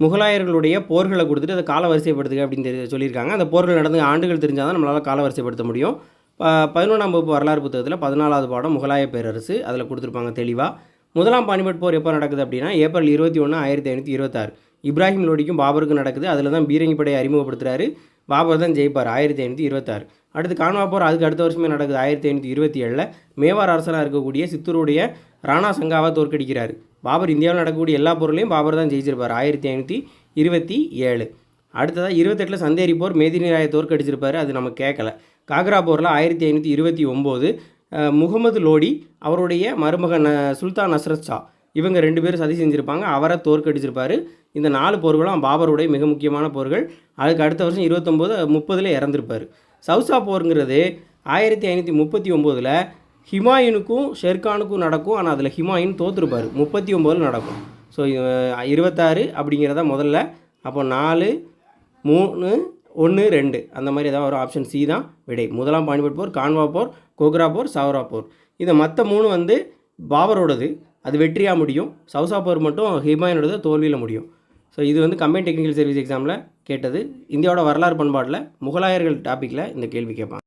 முகலாயர்களுடைய போர்களை கொடுத்துட்டு அதை காலவரிசைப்படுத்துக அப்படின்னு தெரி- சொல்லியிருக்காங்க. அந்த போர்கள் நடந்த ஆண்டுகள் தெரிஞ்சால் தான் நம்மளால் காலவரிசைப்படுத்த முடியும். பதினொன்றாம் வகுப்பு வரலாறு புத்தகத்தில் பதினாலாவது பாடம் முகலாய பேரரசு அதில் கொடுத்துருப்பாங்க தெளிவாக முதலாம் பானிபட் போர் எப்போ நடக்குது அப்படின்னா ஏப்ரல் இருபத்தி ஒன்று ஆயிரத்தி ஐநூற்றி இருபத்தாறு. இப்ராஹிம் லோடிக்கும் பாபருக்கும் நடக்குது. அதில் தான் பீரங்கி படையை அறிமுகப்படுத்துகிறாரு பாபர் தான் ஜெயிப்பார் ஆயிரத்தி ஐநூற்றி இருபத்தாறு. அடுத்து கான்வா போர் அதுக்கு அடுத்த வருஷமே நடக்குது ஆயிரத்தி ஐநூற்றி இருபத்தி ஏழில். மேவார் அரசராக இருக்கக்கூடிய சித்தூருடைய ராணா சங்காவை தோற்கடிக்கிறார். பாபர் இந்தியாவில் நடக்கக்கூடிய எல்லா பொருளையும் பாபர் தான் ஜெயிச்சிருப்பார். ஆயிரத்தி ஐநூற்றி இருபத்தி ஏழு. அடுத்ததாக இருபத்தெட்டில் சந்தேரி போர் மேதினி ராயை அது நம்ம கேட்கல காக்ரா போரில் ஆயிரத்தி ஐநூற்றி இருபத்தி ஒம்போது முகமது லோடி அவருடைய மருமகன் சுல்தான் நஸ்ரத் ஷா இவங்க ரெண்டு பேரும் சதி செஞ்சுருப்பாங்க. அவரை தோற்கடிச்சிருப்பாரு இந்த நாலு போர்களும் பாபருடைய மிக முக்கியமான போர்கள். அதுக்கு அடுத்த வருஷம் இருபத்தொம்போது முப்பதில் இறந்துருப்பார். சவுசா போருங்கிறது ஆயிரத்தி ஐநூற்றி முப்பத்தி ஒம்போதில் ஹிமாயுனுக்கும் ஷெர்கானுக்கும் நடக்கும் ஆனால் அதில் ஹிமாயின் தோற்றுருப்பார் முப்பத்தி ஒம்போதில் நடக்கும் ஸோ இருபத்தாறு அப்படிங்கிறத முதல்ல. அப்போ நாலு மூணு ஒன்று ரெண்டு. அந்த மாதிரி ஏதாவது ஒரு ஆப்ஷன் சி தான் விடை. முதலாம் பானிபட் போர் கான்வா போர் கோக்ரா போர் சவரா போர். இதை மற்ற மூணு வந்து பாபரோடது அது வெற்றியாக முடியும். சவுசா போர் மட்டும் ஹிமாயினோடது தோல்வியில் முடியும். ஸோ இது வந்து கம்பைன் டெக்னிக்கல் சர்வீஸ் எக்ஸாமில் கேட்டது. இந்தியாவோட வரலாறு பண்பாட்டில் முகலாயர்கள் டாப்பிக்கில் இந்த கேள்வி கேட்பாங்க.